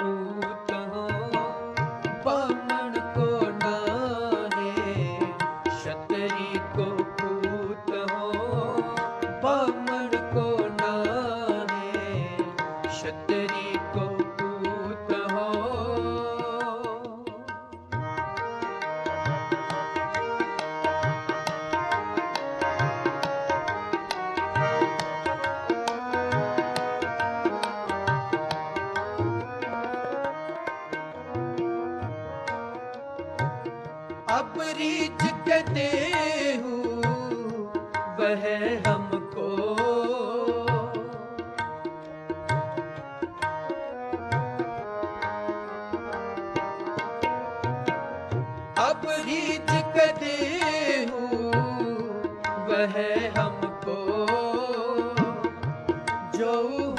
ooh, ooh. अपरी कहते हूँ वह हमको अपरी कहते हूँ वह हमको जो